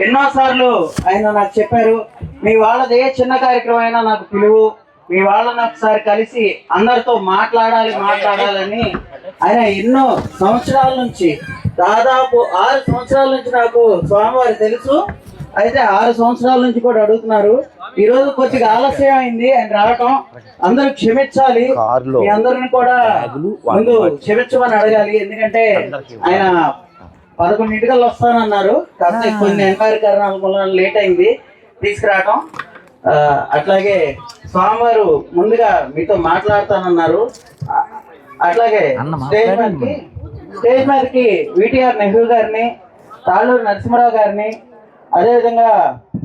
ఎన్నోసార్లు ఆయన నాకు చెప్పారు మీ వాళ్ళది ఏ చిన్న కార్యక్రమం అయినా నాకు పిలువు. మీ వాళ్ళని ఒకసారి కలిసి అందరితో మాట్లాడాలి మాట్లాడాలని. ఆయన ఎన్నో సంవత్సరాల నుంచి దాదాపు ఆరు సంవత్సరాల నుంచి నాకు స్వామివారు తెలుసు. అయితే ఆరు సంవత్సరాల నుంచి కూడా అడుగుతున్నారు. ఈ రోజు కొద్దిగా ఆలస్యం అయింది ఆయన రావటం. అందరూ క్షమించాలి. మీ అందరిని కూడా ముందు క్షమించమని అడగాలి. ఎందుకంటే ఆయన పదకొండింటికల్లా వస్తానన్నారు. కాకపోతే కొన్ని ఎంక్వైరీ కారణాల వల్ల లేట్ అయింది. తీసుకురావటం. అట్లాగే స్వామివారు ముందుగా మీతో మాట్లాడతానన్నారు. అట్లాగే స్టేజ్ మీదకి స్టేజ్ మీదకి విటిఆర్ నెహ్రూ గారిని తాళ్ళూరు నరసింహరావు గారిని అదేవిధంగా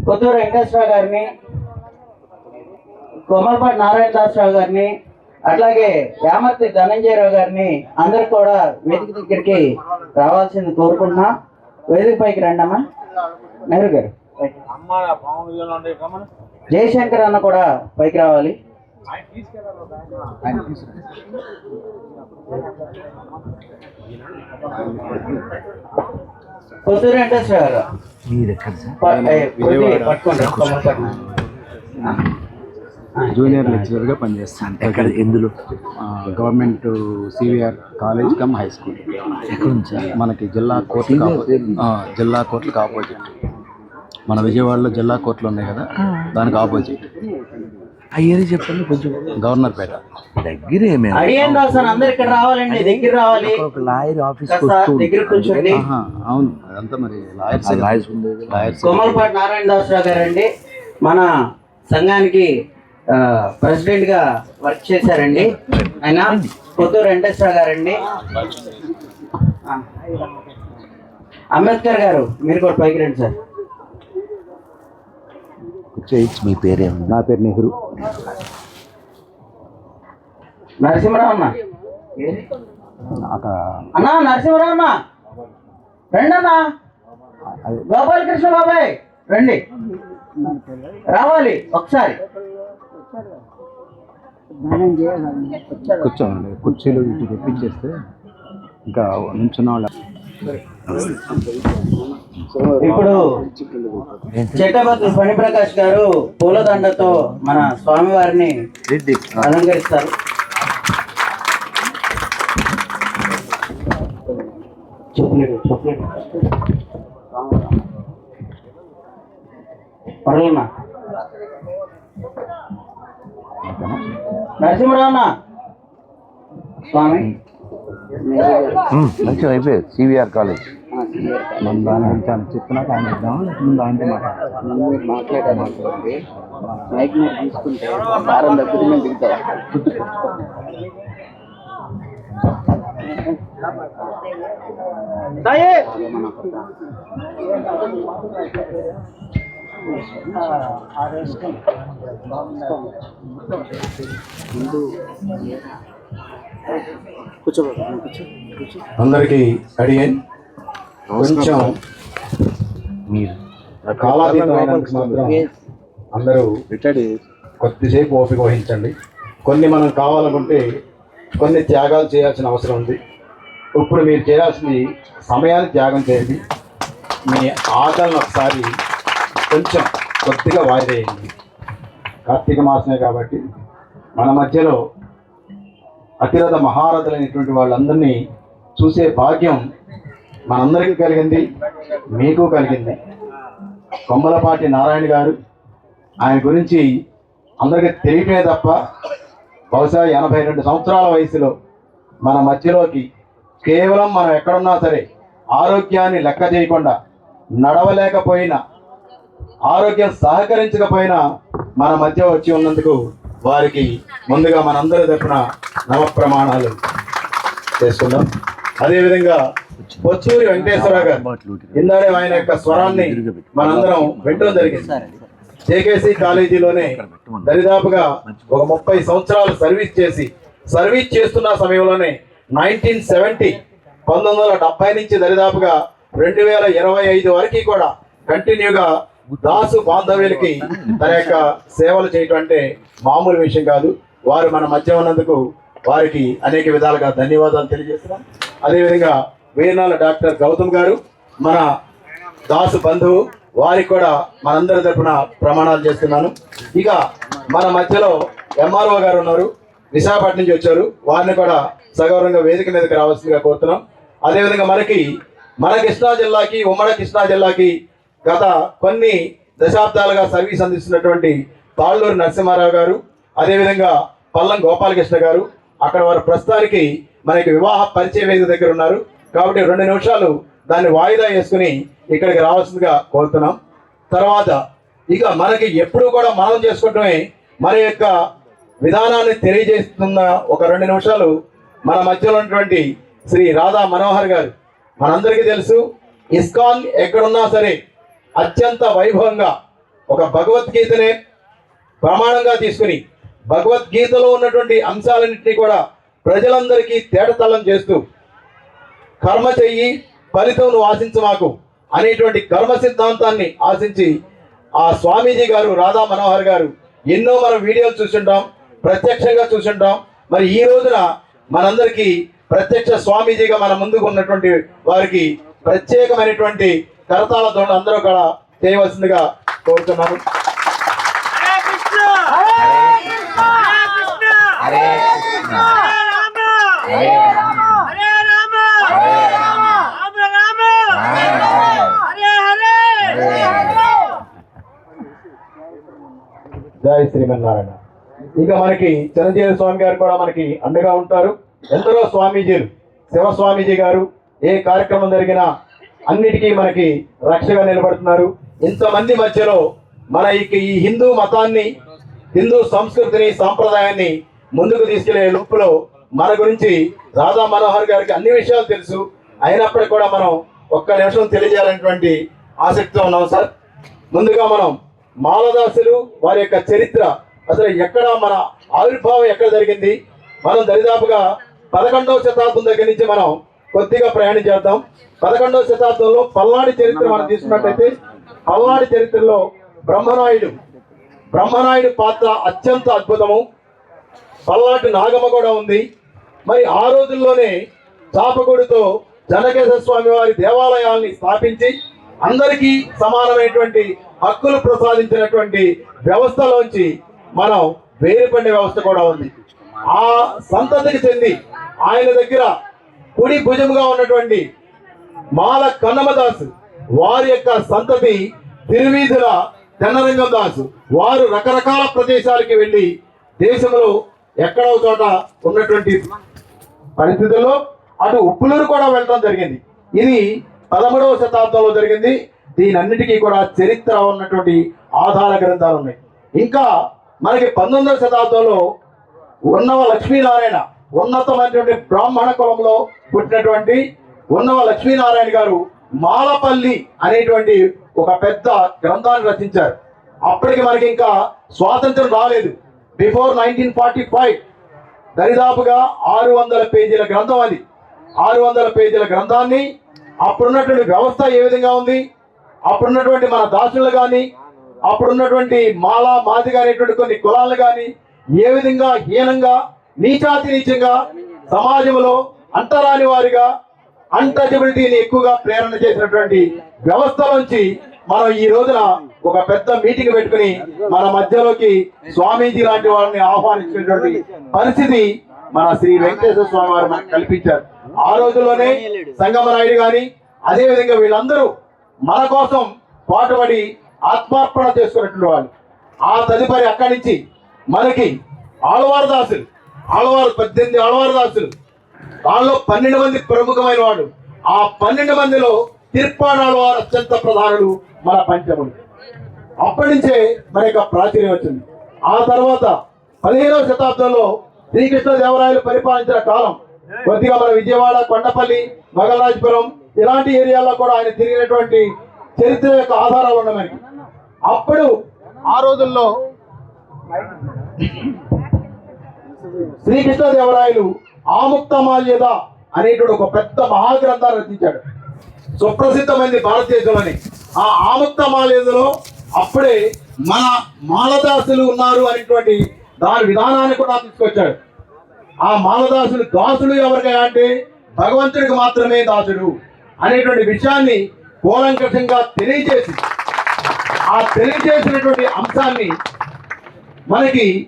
కొత్తూరు వెంకటేశ్వరరావు గారిని కొమలపాటి నారాయణ దాసరావు గారిని అట్లాగే యామర్తి ధనంజయరావు గారిని అందరు కూడా వేదిక దగ్గరికి రావాల్సింది కోరుకుంటున్నా. వేదిక పైకి రండి అమ్మా నెహ్రూ గారు. జయశంకర్ అన్న కూడా పైకి రావాలి. కొత్తూరు వెంకటేశ్వర గారు. మీరు ఎక్కడ సార్ పట్టుకోండి. జూనియర్ లెక్చరర్గా పనిచేస్తాను. ఎక్కడ? ఎందులో? Government CVR college cum high school ఎక్కడ మనకి జిల్లా ఆ, జిల్లా కోర్టులకు ఆపోజిట్ మన విజయవాడలో జిల్లా కోర్టులు ఉన్నాయి కదా? దానికి ఆపోజిట్. అయ్యేది చెప్పండి కొంచెం. గవర్నర్ పేట. దగ్గరే మేము లాయర్ ఆఫీస్ అవును. అదంతా మరి లాయర్స్ లాయర్స్ కొమ్మలపాటి నారాయణ దాసరావు గారండి మన సంఘానికి ప్రెసిడెంట్గా వర్క్ చేశారండి. ఆయన కొత్తూరు వెంకటేశ్వర గారండి. అంబేద్కర్ గారు మీరు కూడా పైకి రండి సార్. మీ పేరేమన్నా నా పేరు నెహ్రూ. నరసింహరావు అన్న నరసింహరావు అన్న రండి అన్న అదే. గోపాలకృష్ణ బాబాయ్. రండి. రావాలి ఒకసారి. కూర్చోండి. కుర్చీలు ఇటు తెప్పించేస్తే ఇంకా నుంచున్న వాళ్ళు ఇప్పుడు చెట్టబద్దు ఫణిప్రకాష్ గారు పూలదండతో మన స్వామివారిని అలంకరిస్తారు. చెప్పలేదు నరసింహరావు అన్న స్వామి మంచిగా అయిపోయింది సివిఆర్ కాలేజ్ మన దాని గురించి ఆయన చెప్పినాక ఆయన ఇద్దాం ముందు ఆయనతో మాట్లాడతాం. మీరు మాట్లాడే మాట్లాడండి మైక్ మీద తీసుకుంటే వారం దగ్గర మేము దిగుతాం. అందరికీ అడిగేన్ కొంచెం మీరు కాలాతీతమైనందుకు మాత్రం అందరూ కొద్దిసేపు ఓపిక వహించండి. కొన్ని మనం కావాలనుకుంటే కొన్ని త్యాగాలు చేయాల్సిన అవసరం ఉంది. ఇప్పుడు మీరు చేయాల్సింది సమయాన్ని త్యాగం చేయండి. మీ ఆకలిని ఒకసారి కొంచెం కొద్దిగా వాయిదేయండి కార్తీక మాసమే కాబట్టి మన మధ్యలో అతిరథ మహారథులైనటువంటి వాళ్ళందరినీ చూసే భాగ్యం మనందరికీ కలిగింది మీకు కలిగింది. కొమ్మలపాటి నారాయణ గారు ఆయన గురించి అందరికీ తెలియటమే తప్ప బహుశా ఎనభై రెండు సంవత్సరాల వయసులో మన మధ్యలోకి కేవలం మనం ఎక్కడున్నా సరే ఆరోగ్యాన్ని లెక్క చేయకుండా నడవలేకపోయినా ఆరోగ్యం సహకరించకపోయినా మన మధ్య వచ్చి ఉన్నందుకు వారికి ముందుగా మనందరి తరఫున నవ ప్రమాణాలు చేసుకుందాం. అదేవిధంగా పొచ్చూరి వెంకటేశ్వరరావు గారు ఇందాడే ఆయన యొక్క స్వరాన్ని మనందరం వినడం జరిగింది. జేకేసీ కాలేజీలోనే దరిదాపుగా ఒక ముప్పై సంవత్సరాలు సర్వీస్ చేసి సర్వీస్ చేస్తున్న సమయంలోనే నైన్టీన్ సెవెంటీ పంతొమ్మిది వందల డెబ్బై నుంచి దరిదాపుగా రెండు వేల ఇరవై ఐదు వరకు కూడా కంటిన్యూగా దాసు బాంధవ్యులకి తన యొక్క సేవలు చేయటం అంటే మామూలు విషయం కాదు. వారు మన మధ్య ఉన్నందుకు వారికి అనేక విధాలుగా ధన్యవాదాలు తెలియజేస్తున్నాం. అదేవిధంగా వీరనాల డాక్టర్ గౌతమ్ గారు మన దాసు బంధువు వారికి కూడా మనందరి తరపున ప్రమాణాలు చేస్తున్నాను. ఇక మన మధ్యలో ఎంఆర్ఓ గారు ఉన్నారు. విశాఖపట్నం నుంచి వచ్చారు. వారిని కూడా సగౌరవంగా వేదిక మీదకి రావాల్సిందిగా కోరుతున్నాం. అదేవిధంగా మనకి మన కృష్ణా జిల్లాకి ఉమ్మడి కృష్ణా జిల్లాకి గత కొన్ని దశాబ్దాలుగా సర్వీస్ అందిస్తున్నటువంటి తాళ్ళూరు నరసింహారావు గారు అదేవిధంగా పల్లం గోపాలకృష్ణ గారు అక్కడ వారు ప్రస్తుతానికి మనకి వివాహ పరిచయ వేదిక దగ్గర ఉన్నారు. కాబట్టి రెండు నిమిషాలు దాన్ని వాయిదా వేసుకుని ఇక్కడికి రావాల్సిందిగా కోరుతున్నాం. తర్వాత ఇక మనకి ఎప్పుడు కూడా మనం చేసుకోవటమే మన యొక్క విధానాన్ని తెలియజేస్తున్న ఒక రెండు నిమిషాలు మన మధ్యలో ఉన్నటువంటి శ్రీ రాధా మనోహర్ గారు. మనందరికీ తెలుసు ఇస్కాన్ ఎక్కడున్నా సరే అత్యంత వైభవంగా ఒక భగవద్గీతనే ప్రమాణంగా తీసుకుని భగవద్గీతలో ఉన్నటువంటి అంశాలన్నింటినీ కూడా ప్రజలందరికీ తేటతల్లం చేస్తూ కర్మ చెయ్యి ఫలితం నువ్వు మాకు అనేటువంటి కర్మ సిద్ధాంతాన్ని ఆశించి ఆ స్వామీజీ గారు రాధా మనోహర్ గారు ఎన్నో మనం వీడియోలు చూసుంటాం ప్రత్యక్షంగా చూసుంటాం మరి ఈ రోజున మనందరికీ ప్రత్యక్ష స్వామీజీగా మన ముందుకు ఉన్నటువంటి వారికి ప్రత్యేకమైనటువంటి కరతాళతో అందరూ కూడా చేయవలసిందిగా కోరుతున్నాను హరే కృష్ణ! హరే రామ హరే రామ! జై శ్రీమన్నారాయణ. ఇక మనకి చిరంజీవి స్వామి గారు కూడా మనకి అండగా ఉంటారు. ఎందరో స్వామీజీలు శివ స్వామీజీ గారు ఏ కార్యక్రమం జరిగినా అన్నిటికీ మనకి రక్షగా నిలబడుతున్నారు. ఇంతమంది మధ్యలో మన ఈ హిందూ మతాన్ని హిందూ సంస్కృతిని సాంప్రదాయాన్ని ముందుకు తీసుకెళ్ళే లోపులో మన గురించి రాధా మనోహర్ గారికి అన్ని విషయాలు తెలుసు. అయినప్పటికీ కూడా మనం ఒక్క నిమిషం తెలియజేయాలనేటువంటి ఆసక్తితో ఉన్నాం సార్. ముందుగా మనం మాలదాసులు వారి యొక్క చరిత్ర అసలు ఎక్కడ మన ఆవిర్భావం ఎక్కడ జరిగింది? మనం దరిదాపుగా పదకొండవ శతాబ్దం దగ్గర నుంచి మనం కొద్దిగా ప్రయాణం చేద్దాం. పదకొండవ శతాబ్దంలో పల్నాడు చరిత్ర మనం తీసుకున్నట్టయితే పల్నాడు చరిత్రలో బ్రహ్మనాయుడు బ్రహ్మనాయుడు పాత్ర అత్యంత అద్భుతము. పల్నాటి నాగమ్మ కూడా ఉంది. మరి ఆ రోజుల్లోనే చాపగుడితో జనకేశ్వర స్వామి వారి దేవాలయాల్ని స్థాపించి అందరికీ సమానమైనటువంటి హక్కులు ప్రసాదించినటువంటి వ్యవస్థలోంచి మనం వేరుపండే వ్యవస్థ కూడా ఉంది. ఆ సంతతికి చెంది ఆయన దగ్గర కుడి భుజముగా ఉన్నటువంటి మాల కన్నమదాసు వారి యొక్క సంతతి తిరువీధుల తెన్నరంగం దాసు. వారు రకరకాల ప్రదేశాలకి వెళ్ళి దేశంలో ఎక్కడో చోట ఉన్నటువంటి పరిస్థితుల్లో అటు ఉప్పులూరు కూడా వెళ్ళడం జరిగింది. ఇది పదమూడవ శతాబ్దంలో జరిగింది. దీనన్నిటికీ కూడా చరిత్ర ఉన్నటువంటి ఆధార గ్రంథాలు ఉన్నాయి. ఇంకా మనకి పంతొమ్మిదవ శతాబ్దంలో ఉన్నవ లక్ష్మీనారాయణ ఉన్నతమైనటువంటి బ్రాహ్మణ కులంలో పుట్టినటువంటి ఉన్నవ లక్ష్మీనారాయణ గారు మాలపల్లి అనేటువంటి ఒక పెద్ద గ్రంథాన్ని రచించారు. అప్పటికి మనకి ఇంకా స్వాతంత్రం రాలేదు. బిఫోర్ నైన్టీన్ ఫార్టీ ఫైవ్ దరిదాపుగా ఆరు వందల పేజీల గ్రంథం అది. ఆరు వందల పేజీల గ్రంథాన్ని అప్పుడున్నటువంటి వ్యవస్థ ఏ విధంగా ఉంది? అప్పుడున్నటువంటి మన దాసులు కానీ అప్పుడున్నటువంటి మాల మాదిగా అనేటువంటి కొన్ని కులాలు కానీ ఏ విధంగా హీనంగా నీచాతి నీచంగా సమాజంలో అంటరాని వారిగా అన్టచబిలిటీని ఎక్కువగా ప్రేరణ చేసినటువంటి వ్యవస్థ నుంచి మనం ఈ రోజున ఒక పెద్ద మీటింగ్ పెట్టుకుని మన మధ్యలోకి స్వామీజీ లాంటి వారిని ఆహ్వానించినటువంటి పరిస్థితి మన శ్రీ వెంకటేశ్వర స్వామి వారు మనకు కల్పించారు. ఆ రోజుల్లోనే సంగమరాయుడు గాని అదే విధంగా వీళ్ళందరూ మన కోసం పాటుపడి ఆత్మార్పణ చేసుకున్నటువంటి వాళ్ళు. ఆ తదుపరి అక్కడి నుంచి మనకి ఆళ్వారదాసులు ఆడవారు పద్దెనిమిది ఆడవారు దాసులు. వాళ్ళలో పన్నెండు మంది ప్రముఖమైన వాడు. ఆ పన్నెండు మందిలో తిరుప్పాణాల ఆడవారు అత్యంత ప్రధానుడు మన పంచముడు అప్పటి నుంచే మన యొక్క ప్రాచుర్యం వచ్చింది. ఆ తర్వాత పదిహేనవ శతాబ్దంలో శ్రీకృష్ణ దేవరాయలు పరిపాలించిన కాలం కొద్దిగా మన విజయవాడ కొండపల్లి మగరాజపురం ఇలాంటి ఏరియాల్లో కూడా ఆయన తిరిగినటువంటి చరిత్ర యొక్క ఆధారాలు ఉన్నాయి. మనకి అప్పుడు ఆ రోజుల్లో శ్రీకృష్ణదేవరాయలు ఆముక్తమాల్యద అనేటువంటి ఒక పెద్ద మహాగ్రంథాన్ని రచించాడు. సుప్రసిద్ధమైంది భారతదేశంలోని. ఆ ఆముక్తమాల్యదలో అప్పుడే మన మాలదాసులు ఉన్నారు అనేటువంటి దాని విధానాన్ని కూడా తీసుకొచ్చాడు. ఆ మాలదాసులు దాసులు ఎవరికైనా అంటే భగవంతుడికి మాత్రమే దాసుడు అనేటువంటి విషయాన్ని కూలంకషంగా తెలియజేసి ఆ తెలియజేసినటువంటి అంశాన్ని మనకి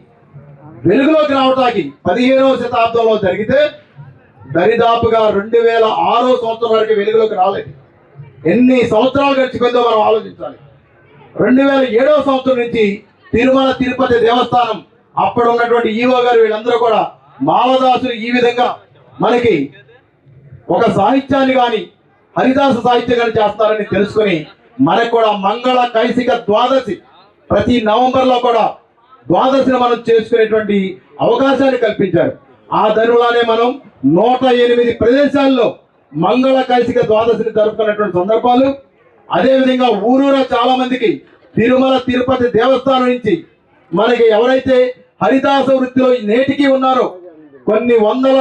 వెలుగులోకి రావడానికి పదిహేనవ శతాబ్దంలో జరిగితే దరిదాపుగా రెండు వేల ఆరో సంవత్సరం వరకు వెలుగులోకి రాలేదు. ఎన్ని సంవత్సరాలు గడిచిపోయిందో మనం ఆలోచించాలి. రెండు వేల ఏడవ సంవత్సరం నుంచి తిరుమల తిరుపతి దేవస్థానం అప్పుడు ఉన్నటువంటి ఈవో గారు వీళ్ళందరూ కూడా మాలదాసులు ఈ విధంగా మనకి ఒక సాహిత్యాన్ని కానీ హరిదాస సాహిత్యం కానీ చేస్తారని తెలుసుకొని మనకు కూడా మంగళ కైసిక ద్వాదశి ప్రతి నవంబర్లో కూడా ద్వాదశిని మనం చేసుకునేటువంటి అవకాశాన్ని కల్పించారు. ఆ ధనులానే మనం నూట ఎనిమిది ప్రదేశాల్లో మంగళ కైసిక ద్వాదశిని జరుపుకున్నటువంటి సందర్భాలు. అదేవిధంగా ఊరూరా చాలా మందికి తిరుమల తిరుపతి దేవస్థానం నుంచి మనకి ఎవరైతే హరిదాస వృత్తిలో నేటికి ఉన్నారో కొన్ని వందల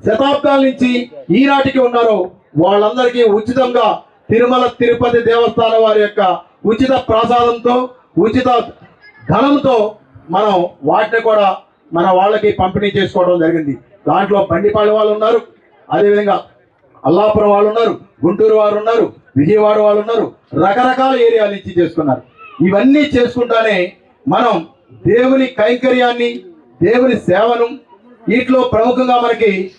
శతాబ్దాల నుంచి ఈనాటికి ఉన్నారో వాళ్ళందరికీ ఉచితంగా తిరుమల తిరుపతి దేవస్థానం వారి యొక్క ఉచిత ప్రసాదంతో ఉచిత ధనంతో మనం వాటిని కూడా మన వాళ్ళకి పంపిణీ చేసుకోవడం జరిగింది. దాంట్లో బండిపాడు వాళ్ళు ఉన్నారు. అదేవిధంగా అల్లాపురం వాళ్ళు ఉన్నారు గుంటూరు వారు ఉన్నారు విజయవాడ వాళ్ళు ఉన్నారు. రకరకాల ఏరియాల నుంచి చేసుకున్నారు. ఇవన్నీ చేసుకుంటానే మనం దేవుని కైంకర్యాన్ని దేవుని సేవను వీటిలో ప్రముఖంగా మనకి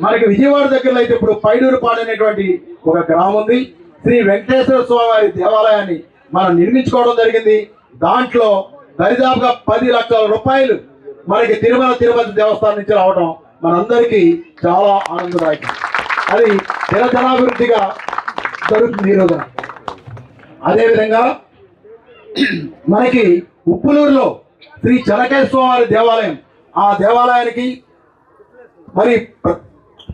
మనకి విజయవాడ దగ్గరలో అయితే ఇప్పుడు పైడూరుపాడు అనేటువంటి ఒక గ్రామం ఉంది. శ్రీ వెంకటేశ్వర స్వామి వారి దేవాలయాన్ని మనం నిర్మించుకోవడం జరిగింది. దాంట్లో దరిదాపుగా పది లక్షల రూపాయలు మనకి తిరుమల తిరుపతి దేవస్థానం నుంచి రావడం మనందరికీ చాలా ఆనందదాయకం. అది జనజనాభివృద్ధిగా జరుగుతుంది ఈ రోజున. అదేవిధంగా మనకి ఉప్పులూరులో శ్రీ చెనకేశ్వర దేవాలయం ఆ దేవాలయానికి మరి ప్ర-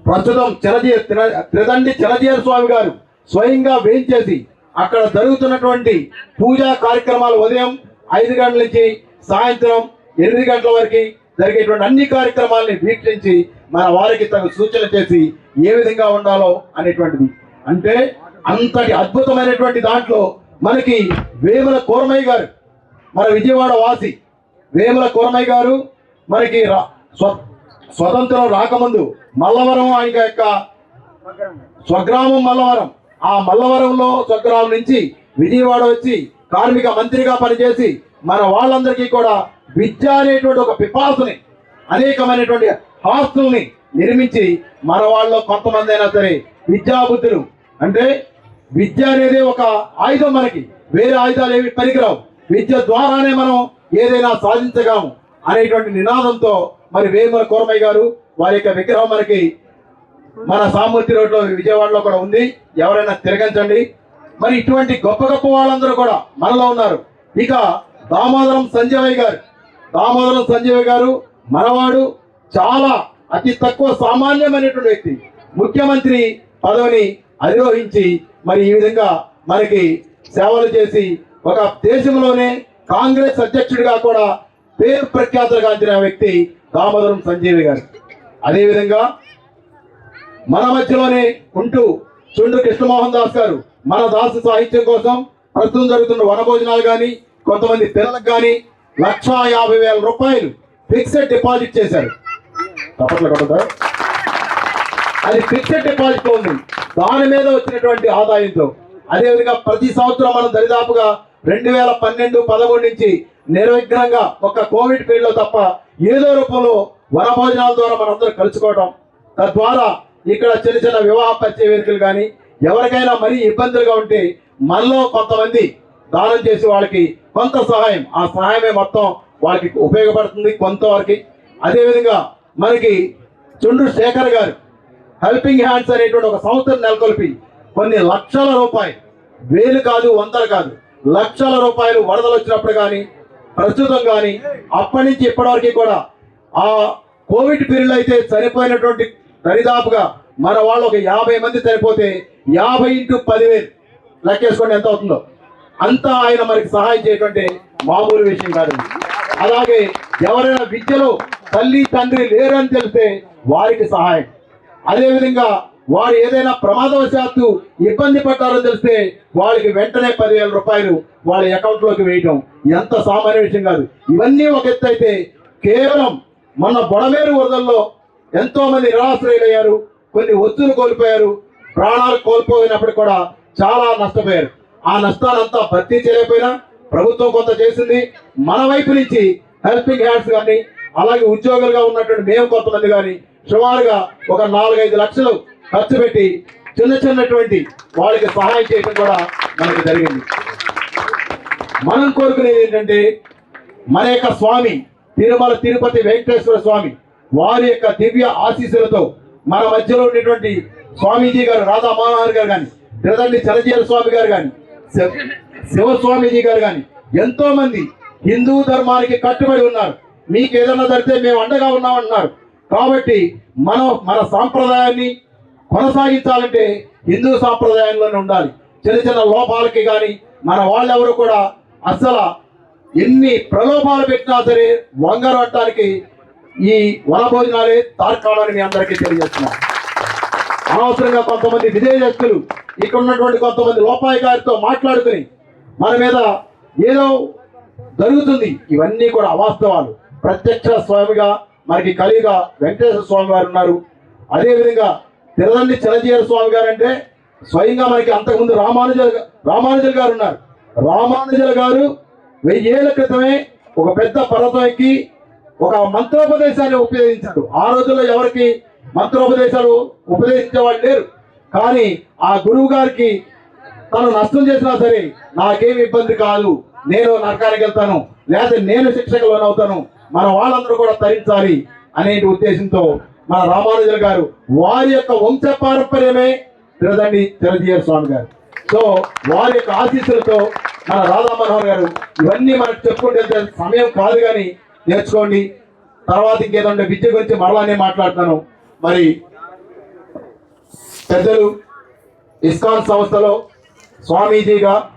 ప్రస్తుతం చిరజీ త్రిదండి చిరజీవ స్వామి గారు స్వయంగా వేయించేసి అక్కడ జరుగుతున్నటువంటి పూజా కార్యక్రమాలు ఉదయం ఐదు గంటల నుంచి సాయంత్రం ఎనిమిది గంటల వరకు జరిగేటువంటి అన్ని కార్యక్రమాలని వీక్షించి మన వారికి తగు సూచన చేసి ఏ విధంగా ఉండాలో అనేటువంటిది. అంటే అంతటి అద్భుతమైనటువంటి దాంట్లో మనకి వేముల కోరమయ్య గారు మన విజయవాడ వాసి వేముల కోరమయ్య గారు మనకి రా- స్వ- స్వతంత్రం రాకముందు మల్లవరం ఆయన యొక్క స్వగ్రామం మల్లవరం. ఆ మల్లవరంలో స్వగ్రామం నుంచి విజయవాడ వచ్చి కార్మిక మంత్రిగా పనిచేసి మన వాళ్ళందరికీ కూడా విద్య అనేటువంటి ఒక పిపాసుని అనేకమైనటువంటి హాస్టల్ని నిర్మించి మన వాళ్ళలో కొంతమంది అయినా సరే విద్యాబుద్ధులు. అంటే విద్య అనేది ఒక ఆయుధం మనకి. వేరే ఆయుధాలు ఏవి పనికిరావు. విద్య ద్వారానే మనం ఏదైనా సాధించగలము అనేటువంటి నినాదంతో మరి వేముల కోరమయ్య గారు వారి యొక్క విగ్రహం మనకి మన సామూర్తి రోడ్లో విజయవాడలో కూడా ఉంది. ఎవరైనా తిరగంచండి మరి ఇటువంటి గొప్ప గొప్ప వాళ్ళందరూ కూడా మనలో ఉన్నారు. ఇక దామోదరం సంజయ్ గారు. దామోదరం సంజయ్ గారు మనవాడు చాలా అతి తక్కువ సామాన్యమైనటువంటి వ్యక్తి. ముఖ్యమంత్రి పదవిని అధిరోహించి మరి ఈ విధంగా మనకి సేవలు చేసి ఒక దేశంలోనే కాంగ్రెస్ అధ్యక్షుడిగా కూడా పేరు ప్రఖ్యాతులు గాంచిన వ్యక్తి దామోదరం సంజీవి గారు. అదేవిధంగా మన మధ్యలోనే ఉంటూ చుండు కృష్ణమోహన్ దాస్ గారు. మన దాసు సాహిత్యం కోసం ప్రస్తుతం జరుగుతున్న వనభోజనాలు కానీ కొంతమంది పిల్లలకు కానీ లక్షా యాభై వేల రూపాయలు ఫిక్స్డ్ డిపాజిట్ చేశారు. తప్పట్లు అది ఫిక్స్డ్ డిపాజిట్ ఉంది. దాని మీద వచ్చినటువంటి ఆదాయంతో. అదేవిధంగా ప్రతి సంవత్సరం మనం దరిదాపుగా రెండు వేల పన్నెండు పదమూడు నుంచి నిర్విఘ్నంగా ఒక కోవిడ్ పీరియడ్లో తప్ప ఏదో రూపంలో వనభోజనాల ద్వారా మనందరం కలుసుకోవడం తద్వారా ఇక్కడ చిన్న చిన్న వివాహ పరిచయ వేదికలు కానీ ఎవరికైనా మరీ ఇబ్బందులుగా ఉంటే మనలో కొంతమంది దానం చేసి వాళ్ళకి కొంత సహాయం. ఆ సహాయమే మొత్తం వాళ్ళకి ఉపయోగపడుతుంది కొంతవరకు. అదేవిధంగా మనకి చుండ్రు శేఖర్ గారు హెల్పింగ్ హ్యాండ్స్ అనేటువంటి ఒక సంస్థను నెలకొల్పి కొన్ని లక్షల రూపాయలు వేలు కాదు వందలు కాదు లక్షల రూపాయలు వరదలు వచ్చినప్పుడు కానీ ప్రస్తుతం కానీ అప్పటి నుంచి ఇప్పటివరకు కూడా ఆ కోవిడ్ పీరియడ్ అయితే చనిపోయినటువంటి దరిదాపుగా మన వాళ్ళు ఒక యాభై మంది చనిపోతే యాభై ఇంటూ పదివేలు లెక్కేసుకోండి ఎంత అవుతుందో? అంతా ఆయన మనకి సహాయం చేయటువంటి మామూలు విషయం కాదు. అలాగే ఎవరైనా విద్యలో తల్లి తండ్రి లేరని తెలిస్తే వారికి సహాయం. అదేవిధంగా వారు ఏదైనా ప్రమాదవశాత్తు ఇబ్బంది పడ్డారని తెలిస్తే వాళ్ళకి వెంటనే పదివేల రూపాయలు వాళ్ళ అకౌంట్లోకి వేయటం ఎంత సామాన్య విషయం కాదు. ఇవన్నీ ఒక ఎత్తు అయితే కేవలం మన బొడమేరు వరదల్లో ఎంతోమంది నిరాశ్రయులయ్యారు. కొన్ని ఒత్తులు కోల్పోయారు ప్రాణాలు కోల్పోయినప్పుడు కూడా చాలా నష్టపోయారు. ఆ నష్టాలంతా భర్తీ చేయలేకపోయినా ప్రభుత్వం కొంత చేసింది. మన వైపు నుంచి హెల్పింగ్ హ్యాండ్స్ కానీ అలాగే ఉద్యోగులుగా ఉన్నటువంటి మేము కొంతమంది కానీ సుమారుగా ఒక నాలుగైదు లక్షలు ఖర్చు పెట్టి చిన్న చిన్నటువంటి వాళ్ళకి సహాయం చేయడం కూడా మనకు జరిగింది. మనం కోరుకునేది ఏంటంటే మన యొక్క స్వామి తిరుమల తిరుపతి వెంకటేశ్వర స్వామి వారి యొక్క దివ్య ఆశీస్సులతో మన మధ్యలో ఉండేటువంటి స్వామీజీ గారు రాధా మనోహర్ గారు కానీ తిరుదండి చరజీల స్వామి గారు కానీ శివస్వామీజీ గారు కానీ ఎంతో మంది హిందూ ధర్మానికి కట్టుబడి ఉన్నారు. మీకు ఏదైనా జరిగితే మేము అండగా ఉన్నామంటున్నారు. కాబట్టి మనం మన సాంప్రదాయాన్ని కొనసాగించాలంటే హిందూ సాంప్రదాయంలోనే ఉండాలి. చిన్న చిన్న లోపాలకి కానీ మన వాళ్ళెవరు కూడా అసలు ఎన్ని ప్రలోభాలు పెట్టినా సరే వంగరు అంటానికి ఈ వన భోజనాలే తార్కాడని మీ అందరికీ తెలియజేస్తున్నాను అనవసరంగా కొంతమంది విదేశస్తులు ఇక్కడ ఉన్నటువంటి కొంతమంది లోపాయికారితో మాట్లాడుకుని మన మీద ఏదో జరుగుతుంది. ఇవన్నీ కూడా అవాస్తవాలు. ప్రత్యక్ష స్వామిగా మనకి కలిగా వెంకటేశ్వర స్వామి గారు ఉన్నారు. అదేవిధంగా తిరదండి చిరంజీవి స్వామి గారు అంటే స్వయంగా మనకి అంతకుముందు రామానుజ రామానుజులు గారు ఉన్నారు. రామానుజుల గారు వెయ్యేళ్ళ క్రితమే ఒక పెద్ద పర్వతం ఎక్కి ఒక మంత్రోపదేశాన్ని ఉపయోగించాడు ఆ రోజుల్లో ఎవరికి మంత్రోపదేశాలు ఉపదేశించేవాళ్ళు లేరు. కానీ ఆ గురువు గారికి తను నష్టం చేసినా సరే నాకేమి ఇబ్బంది కాదు నేను నరకానికి వెళ్తాను లేదా నేను శిక్షకు లోనవుతాను మన వాళ్ళందరూ కూడా తరించాలి అనే ఉద్దేశంతో మన రామానుజుల గారు వారి యొక్క వంశ పారంపర్యమే తిరదండి చిరంజీవి స్వామి గారు. సో వారి యొక్క ఆశీస్సులతో మన రాధా మనోహర్ గారు ఇవన్నీ మనకు చెప్పుకుంటే సమయం కాదు కానీ నేర్చుకోండి. తర్వాత ఇంకేదంటే విద్య గురించి మరలానే మాట్లాడతాను. మరి పెద్దలు ఇస్కాన్ సంస్థలో స్వామీజీగా